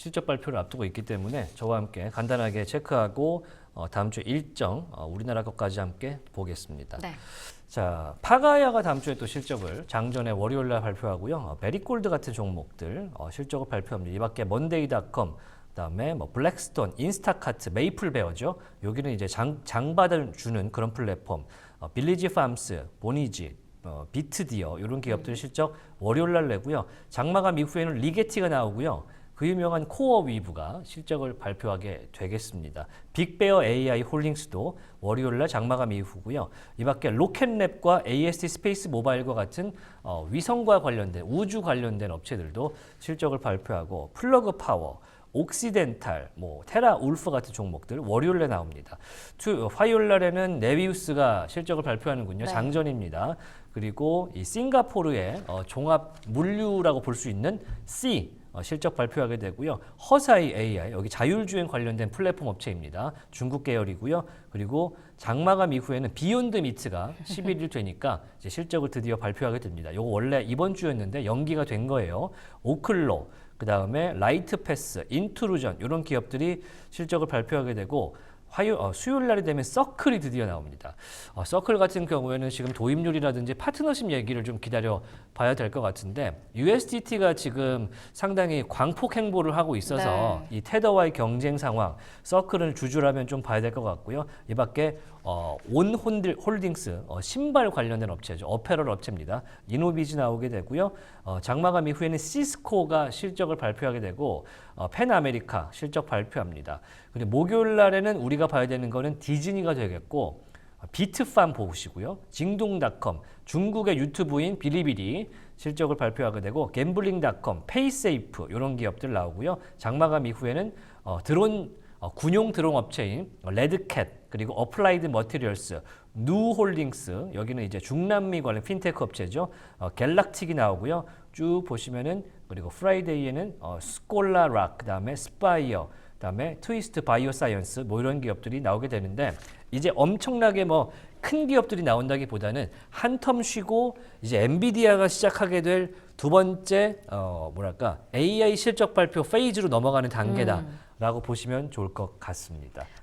실적 발표를 앞두고 있기 때문에 저와 함께 간단하게 체크하고 어, 다음 주 일정 어, 우리나라 것까지 함께 보겠습니다. 네. 자, 파가야가 다음 주에 또 실적을 장전에 월요일 날 발표하고요. 어, 베리골드 같은 종목들 어, 실적을 발표합니다. 이 밖에 먼데이닷컴 그다음에 뭐 블랙스톤, 인스타카트, 메이플베어죠. 여기는 이제 장, 장받을 주는 그런 플랫폼. 어, 빌리지 팜스, 보니지, 어, 비트디어 이런 기업들 실적 월요일 날 내고요. 장마감 이후에는 리게티가 나오고요. 그 유명한 코어 위브가 실적을 발표하게 되겠습니다. 빅베어 AI 홀딩스도 월요일 날 장마감 이후고요. 이 밖에 로켓랩과 AST 스페이스 모바일과 같은 어, 위성과 관련된 우주 관련된 업체들도 실적을 발표하고 플러그 파워 옥시덴탈, 뭐 테라 울프 같은 종목들 월요일에 나옵니다. 투, 화요일 날에는 네비우스가 실적을 발표하는군요. 네. 장전입니다. 그리고 이 싱가포르의 어, 종합 물류라고 볼 수 있는 C 어, 실적 발표하게 되고요. 허사이 AI 여기 자율주행 관련된 플랫폼 업체입니다. 중국 계열이고요. 그리고 장마감 이후에는 비욘드 미트가 11일 되니까 이제 실적을 드디어 발표하게 됩니다. 이거 원래 이번 주였는데 연기가 된 거예요. 오클로 그 다음에 라이트 패스, 인트루전 이런 기업들이 실적을 발표하게 되고 화요 어, 수요일 날이 되면 서클이 드디어 나옵니다. 어, 서클 같은 경우에는 지금 도입률이라든지 파트너십 얘기를 좀 기다려 봐야 될 것 같은데 USDT가 지금 상당히 광폭 행보를 하고 있어서 이 테더와의 경쟁 상황 서클을 주주라면 좀 봐야 될 것 같고요. 이 밖에 어, 온 홀드- 홀딩스 어, 신발 관련된 업체죠. 어페럴 업체입니다. 이노비즈 나오게 되고요. 어, 장마감 이후에는 시스코가 실적을 발표하게 되고 어, 펜아메리카 실적 발표합니다. 그리고 목요일 날에는 우리 가 봐야 되는 거는 디즈니가 되겠고 어, 비트팜 보시고요. 징동닷컴, 중국의 유튜브인 비리비리 실적을 발표하게 되고 갬블링닷컴, 페이세이프 이런 기업들 나오고요. 장마감 이후에는 어, 드론 어, 군용 드론 업체인 레드캣 그리고 어플라이드 머티리얼스, 누홀딩스 여기는 이제 중남미 관련 핀테크 업체죠. 어, 갤락틱이 나오고요. 쭉 보시면은 그리고 프라이데이에는 어, 스콜라락 그다음에 스파이어 그다음에 트위스트 바이오 사이언스 뭐 이런 기업들이 나오게 되는데 이제 엄청나게 뭐 큰 기업들이 나온다기보다는 한 텀 쉬고 이제 엔비디아가 시작하게 될 두 번째 어 뭐랄까 AI 실적 발표 페이즈로 넘어가는 단계다라고 보시면 좋을 것 같습니다.